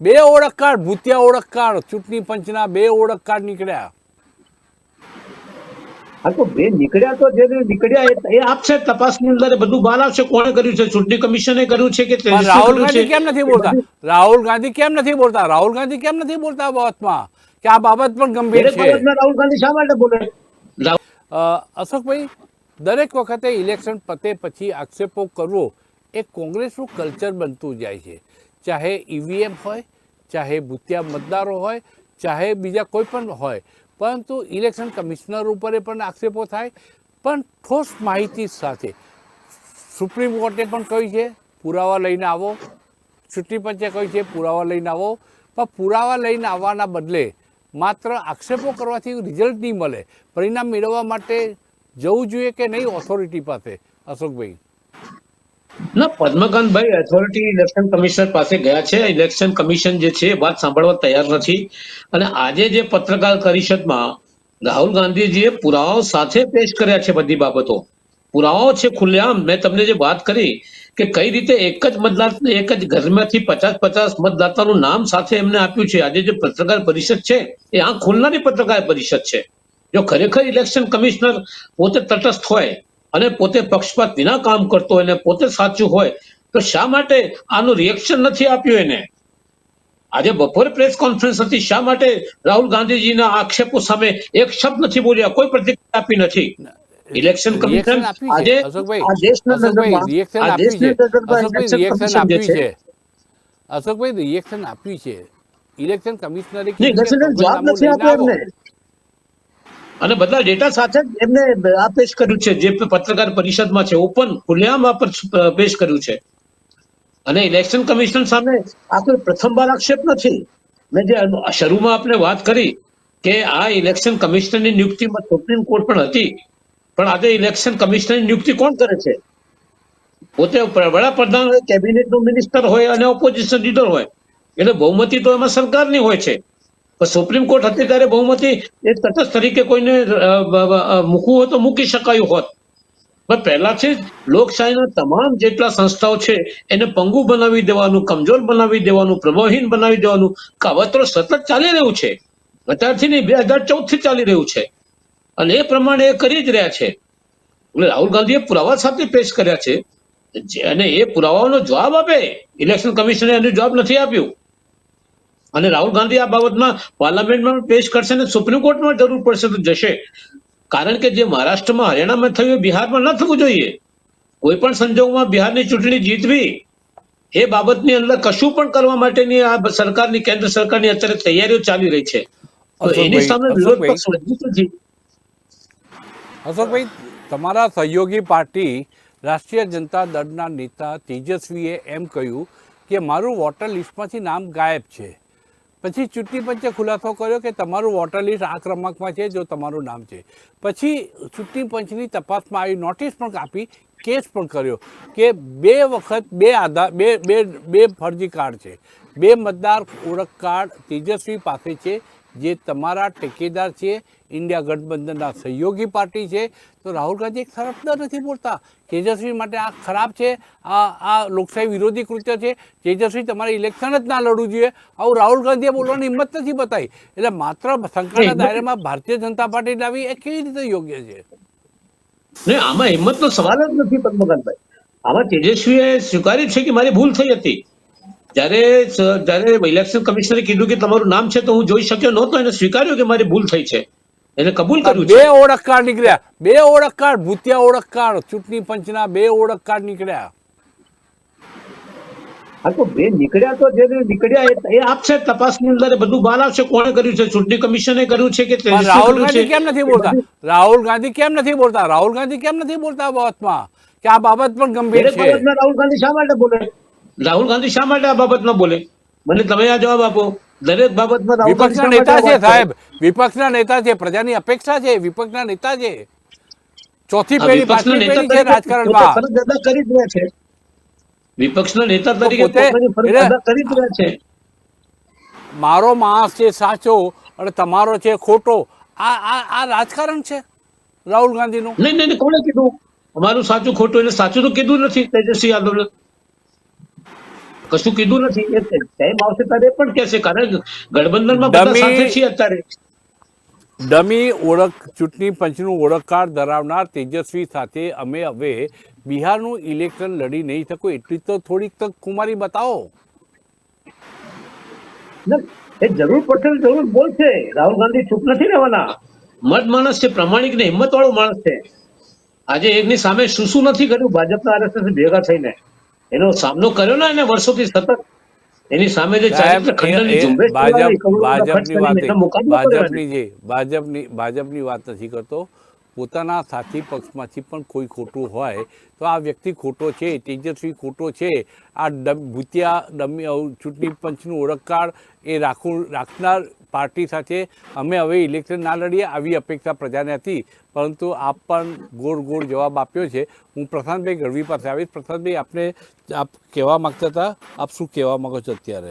બે ઓળખ કાર્ડ ભૂતિયા ઓળખ કાર્ડ ચૂંટણી પંચના બે ઓળખ કાર્ડ નીકળ્યા. હા તો બે નીકળ્યા તો જે નીકળ્યા એ- આપશે તપાસની અંદર બધું બહાર આવશે. કોણે કર્યું છે? ચૂંટણી કમિશને કર્યું છે કે રાહુલ ગાંધી કેમ નથી બોલતા? રાહુલ ગાંધી કેમ નથી બોલતા? રાહુલ ગાંધી કેમ નથી બોલતા બાબતમાં? કે આ બાબત પણ ગંભીર છે. રાહુલ ગાંધી શા માટે બોલે? અશોકભાઈ દરેક વખતે ઇલેક્શન પતે પછી આક્ષેપો કરવો એ કોંગ્રેસનું કલ્ચર બનતું જાય છે. ચાહે ઈવીએમ હોય, ચાહે ભૂતિયા મતદારો હોય, ચાહે બીજા કોઈ પણ હોય. પરંતુ ઇલેક્શન કમિશનર ઉપર પણ આક્ષેપો થાય. પણ ઠોસ માહિતી સાથે સુપ્રીમ કોર્ટે પણ કહ્યું છે, પુરાવા લઈને આવો. ચૂંટણી પંચે કહ્યું છે, પુરાવા લઈને આવો. પણ પુરાવા લઈને આવવાના બદલે માત્ર આક્ષેપો કરવાથી રિઝલ્ટ નહીં મળે. પરિણામ મેળવવા માટે જવું જોઈએ કે નહીં ઓથોરિટી પાસે? અશોકભાઈ. ના, પદ્મકાંતભાઈ ઓથોરિટી ઇલેક્શન કમિશનર પાસે ગયા છે. ઇલેક્શન કમિશન જે છે વાત સાંભળવા તૈયાર નથી. અને આજે જે પત્રકાર પરિષદમાં રાહુલ ગાંધીજીએ પુરાવાઓ સાથે પેશ કર્યા છે બધી બાબતો. પુરાવાઓ છે ખુલ્લેઆમ. મેં તમને જે વાત કરી કે કઈ રીતે એક જ મતદાર એક જ ઘરમાંથી પચાસ પચાસ મતદાતાનું નામ સાથે એમને આપ્યું છે. આજે જે પત્રકાર પરિષદ છે એ આ ખુલનારી પત્રકાર પરિષદ છે. જો ખરેખર ઇલેક્શન કમિશનર પોતે તટસ્થ હોય અને પોતે પક્ષપાત વિના કામ કરતો હોય અને પોતે સાચું હોય તો શા માટે આનું રિએક્શન નથી આપ્યું એને? આજે બપોરે પ્રેસ કોન્ફરન્સ હતી શા માટે રાહુલ ગાંધીજીના આક્ષેપો સામે એક શબ્દ નથી બોલ્યા? કોઈ પ્રતિક્રિયા આપી નથી. ઇલેક્શન કમિશન આજે આ દેશના અશોકભાઈ નજરમાં રિએક્શન આ આપ્યું છે. નજરમાં ઇલેક્શન રિએક્શન કમિશન જે આપ્યું છે. છે. અશોકભાઈ રિએક્શન આપ્યું છે. ઇલેક્શન કમિશનરે જવાબ નથી આપ્યો એમને. અને બધા ડેટા સાથે એમને આ પેશ કર્યું છે, જે પત્રકાર પરિષદમાં છે. ઓપન ખુલ્લેઆમ આ પેશ કર્યું છે. અને ઇલેક્શન કમિશન સામે આ કોઈ પ્રથમવાર આક્ષેપ નથી. મેં જે શરૂમાં આપણે વાત કરી કે આ ઇલેક્શન કમિશનરની નિયુક્તિમાં સુપ્રીમ કોર્ટ પણ હતી. પણ આજે ઇલેક્શન કમિશનરની નિયુક્તિ કોણ કરે છે? પોતે વડાપ્રધાન કેબિનેટનો મિનિસ્ટર હોય અને ઓપોઝિશન લીડર હોય. એટલે બહુમતી તો એમાં સરકારની હોય છે. સુપ્રીમ કોર્ટ હતી ત્યારે બહુમતી એ તટસ્થ તરીકે કોઈને મૂકવું હોય તો મૂકી શકાયું હોત. પણ પહેલાથી જ લોકશાહીના તમામ જેટલા સંસ્થાઓ છે, એને પંગુ બનાવી દેવાનું, કમજોર બનાવી દેવાનું પ્રભાવહીન બનાવી દેવાનું, કાવતરો સતત ચાલી રહ્યું છે. અત્યારથી નહીં, બે હજાર ચૌદથી ચાલી રહ્યું છે. અને એ પ્રમાણે એ કરી જ રહ્યા છે. એટલે રાહુલ ગાંધીએ પુરાવા સાથે પેશ કર્યા છે. અને એ પુરાવાનો જવાબ આપે. ઇલેક્શન કમિશને એનો જવાબ નથી આપ્યું. અને રાહુલ ગાંધી આ બાબતમાં પાર્લામેન્ટમાં પેશ કરશે અને સુપ્રીમ કોર્ટમાં જરૂર પડશે તો જશે. કારણ કે જે મહારાષ્ટ્રમાં હરિયાણામાં થયું બિહારમાં ન થવું જોઈએ. કોઈ પણ સંજોગોમાં બિહારની ચૂંટણી જીતવી એ બાબતની અંદર કશું પણ કરવા માટેની આ સરકારની કેન્દ્ર સરકારની અત્યારે તૈયારીઓ ચાલી રહી છે. એની સામે વિરોધ પક્ષ નથી અશોકભાઈ તમારા સહયોગી પાર્ટી રાષ્ટ્રીય જનતા દળના નેતા તેજસ્વીએ એમ કહ્યું કે મારું વોટર લિસ્ટમાંથી નામ ગાયબ છે. પછી ચૂંટણી પંચે ખુલાસો કર્યો કે તમારું વોટર લિસ્ટ આ ક્રમાંકમાં છે, જો તમારું નામ છે. પછી ચૂંટણી પંચની તપાસમાં આવી નોટિસ પણ આપી, કેસ પણ કર્યો કે બે વખત બે આધાર, બે બે બે ફરજી કાર્ડ છે. બે મતદાર ઓળખ કાર્ડ તેજસ્વી પાસે છે. જે તમારા ટેકેદાર છે ઇન્ડિયા ગઠબંધનના સહયોગી પાર્ટી છે. તો રાહુલ ગાંધી એક શબ્દ નથી બોલતા. તેજસ્વી માટે આ ખરાબ છે. આ આ લોકશાહી વિરોધી કૃત્ય છે. તેજસ્વી તમારે ઇલેક્શન જ ના લડવું જોઈએ. આવું રાહુલ ગાંધીએ બોલવાની હિંમત નથી બતાવી. એટલે માત્ર સંકટના દાયરામાં ભારતીય જનતા પાર્ટી લાવી એ કેવી રીતે યોગ્ય છે? ને આમાં હિંમતનો સવાલ જ નથી પદ્મકાંતભાઈ. આમાં તેજસ્વીએ સ્વીકાર્યું છે કે મારી ભૂલ થઈ હતી? જ્યારે જ્યારે ઇલેક્શન કમિશનરે કીધું કે તમારું નામ છે તો હું જોઈ શક્યો નહોતો એને સ્વીકાર્યો કે મારી ભૂલ થઈ છે? એને કબૂલ કર્યું બે ઓળખ કાર્ડ નીકળ્યા. બે ઓળખ કાર્ડ ભૂતિયા ઓળખ કાર્ડ ચૂંટણી પંચના બે ઓળખ કાર્ડ નીકળ્યા. હા તો બે નીકળ્યા તો જે નીકળ્યા એ- આપશે તપાસની અંદર બધું બહાર આવશે. કોણે કર્યું છે? ચૂંટણી કમિશને કર્યું છે કે રાહુલ ગાંધી કેમ નથી બોલતા? રાહુલ ગાંધી કેમ નથી બોલતા? રાહુલ ગાંધી કેમ નથી બોલતા બાબતમાં? કે આ બાબત પણ ગંભીર છે. રાહુલ ગાંધી શા માટે બોલે? રાહુલ ગાંધી શા માટે આ બાબતમાં બોલે? મને તમે આ જવાબ આપો. દરેક બાબતમાં વિપક્ષના નેતા છે? સાહેબ. વિપક્ષના નેતા છે પ્રજાની અપેક્ષા છે વિપક્ષના નેતા છે. ચોથી પેઢી પાંચમી નેતા પેઢી છે રાજકારણમાં. કરી જ રહ્યા છે. વિપક્ષના નેતા તરીકે કરી જ રહ્યા છે. મારો માણસ છે સાચો અને તમારો છે ખોટો. આ આ આ રાજકારણ છે રાહુલ ગાંધીનું. નહીં નહીં નહીં, કોણે કીધું? અમારું સાચું ખોટું એટલે સાચું તો કીધું નથી તેજસ્વી યાદવને કશું કીધું નથી. એ આવશે ત્યારે પણ કહેશે કારણ ગઠબંધનમાં બધા સાથે છીએ અત્યારે. ડમી ઓળખ ચૂંટણી પંચનું ઓળખ કાર્ડ ધરાવનાર તેજસ્વી સાથે અમે હવે બિહારનું ઇલેક્શન લડી નહીં શકો એટલી તો થોડીક તક કુમારી બતાવો. એ જરૂર તો જરૂર બોલશે. રાહુલ ગાંધી ચૂપ નથી રહેવાના. મત માણસ છે પ્રમાણિક ને હિંમત વાળો માણસ છે. આજે એકની સામે શું શું નથી કર્યું? ભાજપના આરએસએસ ભેગા થઈને. એનો સામનો કર્યો ને એને વર્ષોથી સતત. એની સામે જે ભાજપની જે ભાજપની ભાજપની વાત નથી કરતો. પોતાના સાથી પક્ષમાંથી પણ કોઈ ખોટું હોય તો આ વ્યક્તિ ખોટો છે તેજસ્વી ખોટો છે. આ ભૂતિયા ડમી ચૂંટણી પંચનું ઓળખ કાર્ડ એ રાખું રાખનાર પાર્ટી સાથે અમે હવે ઇલેક્શન ના લડીએ આવી અપેક્ષા પ્રજાને હતી. પરંતુ આપ પણ ગોળ ગોળ જવાબ આપ્યો છે. હું પ્રશાંતભાઈ ગઢવી પાસે આવીશ. પ્રશાંતભાઈ, આપને આપ કહેવા માગતા હતા? આપ શું કહેવા માગો છો અત્યારે?